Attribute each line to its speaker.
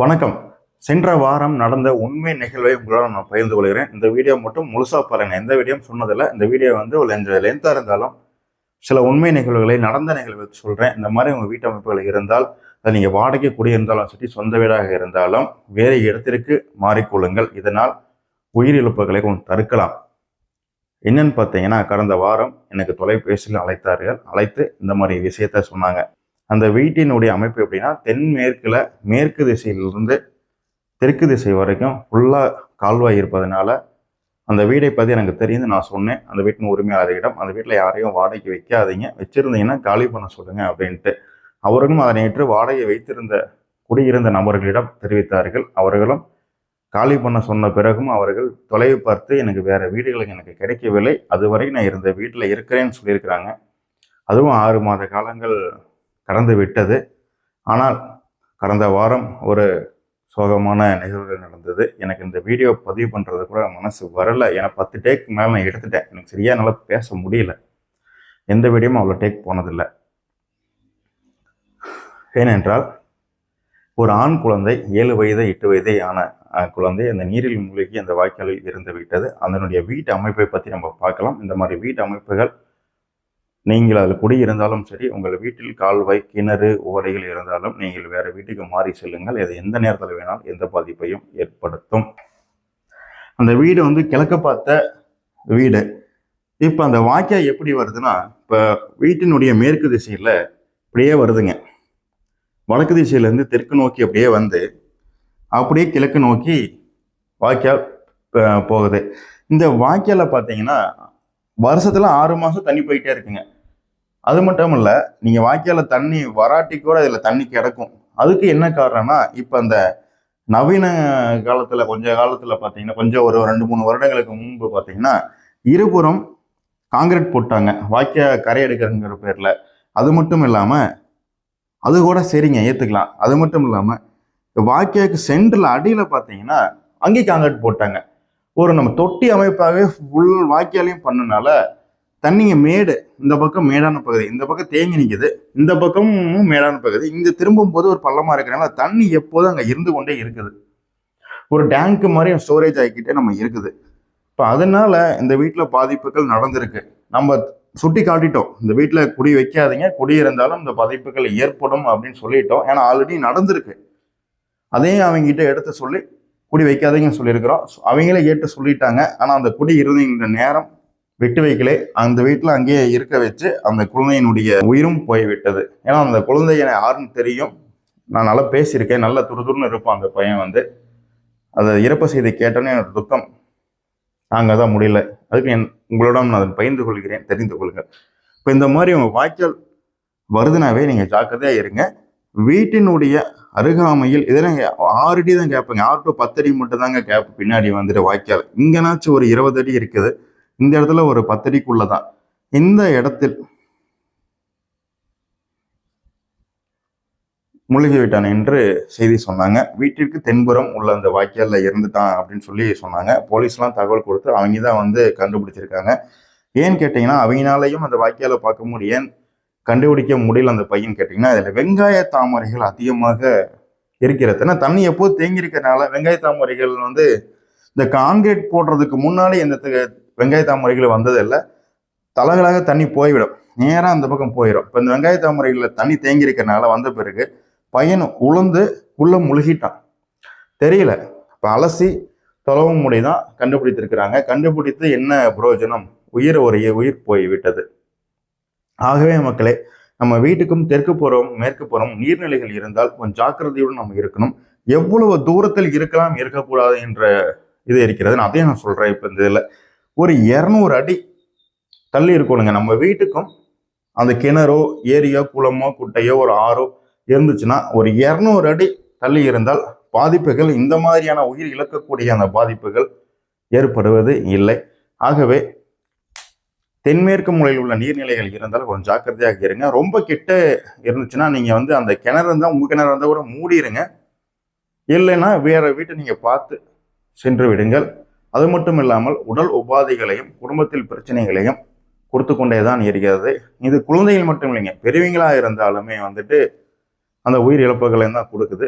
Speaker 1: வணக்கம். சென்ற வாரம் நடந்த உண்மை நிகழ்வை உங்களோட நான் பகிர்ந்து கொள்கிறேன். இந்த வீடியோ மட்டும் முழுசாக பாருங்க. எந்த வீடியோவும் சொன்னதில்லை. இந்த வீடியோ வந்து ஒரு லென்த்தாக இருந்தாலும் சில உண்மை நிகழ்வுகளை நடந்த நிகழ்வு சொல்கிறேன் இந்த மாதிரி உங்கள் வீட்டமைப்புகள் இருந்தால் அதை நீங்கள் வாடகை குடியிருந்தாலும் சரி சொந்த வீடாக இருந்தாலும் வேறு இடத்திற்கு மாறிக்கொள்ளுங்கள். இதனால் உயிரிழப்புகளை கொஞ்சம் தடுக்கலாம். என்னன்னு பார்த்தீங்கன்னா கடந்த வாரம் எனக்கு தொலைபேசியில் அழைத்தார்கள். அழைத்து இந்த மாதிரி விஷயத்த சொன்னாங்க. அந்த வீட்டினுடைய அமைப்பு எப்படின்னா தென்மேற்குல மேற்கு திசையிலிருந்து தெற்கு திசை வரைக்கும் ஃபுல்லாக கால்வாய் இருப்பதனால அந்த வீடை பற்றி எனக்கு தெரியுது நான் சொன்னேன். அந்த வீட்டின் உரிமையாளரிடம் அந்த வீட்டில் யாரையும் வாடகைக்கு வைக்காதீங்க. வச்சுருந்தீங்கன்னா காலி பண்ண சொல்லுங்க அப்படின்ட்டு. அவர்களும் அதை நேற்று வாடகை வைத்திருந்த குடியிருந்த நபர்களிடம் தெரிவித்தார்கள். அவர்களும் காலி பண்ண சொன்ன பிறகும் அவர்கள் தொலைவு பார்த்து எனக்கு வேறு வீடுகள் எனக்கு கிடைக்கவில்லை. அதுவரை நான் இருந்த வீட்டில் இருக்கிறேன்னு சொல்லியிருக்கிறாங்க. அதுவும் ஆறு மாத காலங்கள் கடந்து விட்டது. ஆனால் கடந்த வாரம் ஒரு சோகமான நிகழ்வுகள் நடந்தது. எனக்கு இந்த வீடியோ பதிவு பண்ணுறது கூட மனசு வரலை. ஏன்னா பத்து டேக் மேலே நான் எடுத்துட்டேன். எனக்கு சரியாக என்னால் பேச முடியல. எந்த வீடியோவும் அவ்வளோ டேக் போனதில்லை. ஏனென்றால் ஒரு ஆண் குழந்தை ஏழு வயது எட்டு வயதே ஆன குழந்தை அந்த நீரில் மூழ்கி அந்த வாய்க்காலில் இருந்து விட்டது. அதனுடைய வீட்டு அமைப்பை பற்றி நம்ம பார்க்கலாம். இந்த மாதிரி வீட்டு அமைப்புகள் நீங்கள் அதில் குடியிருந்தாலும் சரி உங்கள் வீட்டில் கால்வாய் கிணறு ஓடைகள் இருந்தாலும் நீங்கள் வேறு வீட்டுக்கு மாறி செல்லுங்கள். இது எந்த நேரத்தில் வேணாலும் எந்த பாதிப்பையும் ஏற்படுத்தும். அந்த வீடு வந்து கிழக்க பார்த்த வீடு. இப்போ அந்த வாய்க்கால் எப்படி வருதுன்னா இப்போ வீட்டினுடைய மேற்கு திசையில் இப்படியே வருதுங்க. வடக்கு திசையிலேருந்து தெற்கு நோக்கி அப்படியே வந்து அப்படியே கிழக்கு நோக்கி வாய்க்கால் போகுது. இந்த வாய்க்கால பார்த்தீங்கன்னா வருஷத்தில் ஆறு மாதம் தண்ணி போயிட்டே இருக்குங்க. அது மட்டும் இல்லை நீங்கள் வாய்க்கால தண்ணி வராட்டி கூட இதில் தண்ணி கிடக்கும். அதுக்கு என்ன காரணம்னா இப்போ அந்த நவீன காலத்தில் கொஞ்ச காலத்தில் பார்த்தீங்கன்னா கொஞ்சம் ஒரு ரெண்டு மூணு வருடங்களுக்கு முன்பு பார்த்தீங்கன்னா இருபுறம் காங்கிரீட் போட்டாங்க. வாய்க்கா கரை எடுக்கிறங்கிற பேரில். அது மட்டும் இல்லாமல் அது கூட சரிங்க ஏற்றுக்கலாம் அது மட்டும் இல்லாமல் வாய்க்காக்கு சென்டரில் அடியில் பார்த்தீங்கன்னா அங்கேயும் காங்கிரீட் போட்டாங்க. ஒரு நம்ம தொட்டி அமைப்பாகவே ஃபுல் வாய்க்காலையும் பண்ணனால தண்ணிங்க மேடு இந்த பக்கம் மேடான பகுதி இந்த பக்கம் தேங்கி நிற்குது இந்த பக்கமும் மேடான பகுதி. இங்கே திரும்பும் போது ஒரு பள்ளமாக இருக்கிறனால தண்ணி எப்போதும் அங்கே இருந்து கொண்டே இருக்குது. ஒரு டேங்க்கு மாதிரி ஸ்டோரேஜ் ஆகிக்கிட்டே நம்ம இருக்குது. இப்போ அதனால இந்த வீட்டில் பாதிப்புகள் நடந்திருக்கு. நம்ம சுட்டி காட்டிட்டோம். இந்த வீட்டில் குடி வைக்காதீங்க. குடி இருந்தாலும் இந்த பாதிப்புகள் ஏற்படும் அப்படின்னு சொல்லிட்டோம். ஏன்னா ஆல்ரெடி நடந்திருக்கு. அதையும் அவங்ககிட்ட எடுத்து சொல்லி குடி வைக்காதீங்கன்னு சொல்லியிருக்கிறோம். அவங்களே ஏற்று சொல்லிட்டாங்க. ஆனால் அந்த குடி இருந்த நேரம் விட்டு வைக்கலே. அந்த வீட்டில் அங்கேயே இருக்க வச்சு அந்த குழந்தையினுடைய உயிரும் போய்விட்டது. ஏன்னா அந்த குழந்தை எனக்கு யாருன்னு தெரியும். நான் நல்லா பேசியிருக்கேன். நல்ல துருதுருன்னு இருப்பான் அந்த பையன் வந்து. அதை இறப்பு செய்தி கேட்டோன்னே எனக்கு துக்கம். நாங்கள் தான் முடியல. அதுக்கு என் உங்களோட நான் அதை பகிர்ந்து கொள்கிறேன். தெரிந்து கொள்ளுங்கள். இப்போ இந்த மாதிரி உங்கள் வாய்க்கால் வருதுனாவே நீங்கள் ஜாக்கிரதையாக இருங்க. வீட்டினுடைய அருகாமையில் இதெல்லாம் ஆறு அடி தான் கேட்பேங்க. ஆறு டு பத்து அடி மட்டும் தாங்க கேப் பின்னாடி வந்துட்டு வாய்க்கால். இங்கேனாச்சும் ஒரு இருபது அடி இருக்குது. இந்த இடத்துல ஒரு பத்தடிக்குள்ள தான் இந்த இடத்தில் மூழ்கி விட்டான் என்று செய்தி சொன்னாங்க. வீட்டிற்கு தென்புறம் உள்ள அந்த வாய்க்காலில் இருந்துட்டான் அப்படின்னு சொல்லி சொன்னாங்க. போலீஸ்லாம் தகவல் கொடுத்து அவங்க தான் வந்து கண்டுபிடிச்சிருக்காங்க. ஏன்னு கேட்டிங்கன்னா அவங்களாலையும் அந்த வாய்க்காலை பார்க்க முடியும். ஏன் கண்டுபிடிக்க முடியல அந்த பையன் கேட்டிங்கன்னா அதில் வெங்காய தாமரைகள் அதிகமாக இருக்கிறது ஏன்னா தண்ணி எப்போது தேங்கி வெங்காய தாமரைகள் வந்து இந்த காங்கிரீட் போடுறதுக்கு முன்னாடி எந்த த- வெங்காய தாமரைகள் வந்ததில்லை தலகளாக தண்ணி போய்விடும். நேராக அந்த பக்கம் போயிடும் இப்போ இந்த வெங்காய தாமரைகளில் தண்ணி தேங்கி இருக்கிறனால வந்த பிறகு பையன் உளுந்து உள்ளே முழுகிட்டான். தெரியல. இப்போ அலசி தொலைவும் முடி தான் கண்டுபிடித்திருக்கிறாங்க. கண்டுபிடித்து என்ன பிரயோஜனம் உயிர் ஒரு உயிர் போய் விட்டது ஆகவே மக்களே நம்ம வீட்டுக்கும் தெற்கு புறம் மேற்கு புறம் நீர்நிலைகள் இருந்தால் கொஞ்சம் ஜாக்கிரதையுடன் நம்ம இருக்கணும். எவ்வளவு தூரத்தில் இருக்கலாம் இருக்கக்கூடாது என்ற இது இருக்கிறது. நான் அதையும் நான் சொல்கிறேன் இப்போ இந்த இதில் ஒரு இரநூறு அடி தள்ளி இருக்கணுங்க. நம்ம வீட்டுக்கும் அந்த கிணறோ ஏரியோ குளமோ குட்டையோ ஒரு ஆறோ இருந்துச்சுன்னா ஒரு இரநூறு அடி தள்ளி இருந்தால் பாதிப்புகள் இந்த மாதிரியான உயிர் இழக்கக்கூடிய அந்த பாதிப்புகள் ஏற்படுவது இல்லை. ஆகவே தென்மேற்கு மூலையில் உள்ள நீர்நிலைகள் இருந்தால் கொஞ்சம் ஜாக்கிரதையாக இருங்க. ரொம்ப கிட்ட இருந்துச்சுன்னா நீங்கள் வந்து அந்த கிணறு இருந்தால் உங்கள் கிணறு இருந்தால் கூட மூடிடுங்க இல்லைன்னா வேற வீட்டை நீங்கள் பார்த்து சென்று விடுங்கள். அது மட்டும் இல்லாமல் உடல் உபாதைகளையும் குடும்பத்தில் பிரச்சனைகளையும் கொடுத்து கொண்டே தான் இருக்கிறது. இது குழந்தைகள் மட்டும் இல்லைங்க பெரியவங்களாக இருந்தாலுமே வந்துட்டு அந்த உயிர் இழப்புகளையும் தான் கொடுக்குது.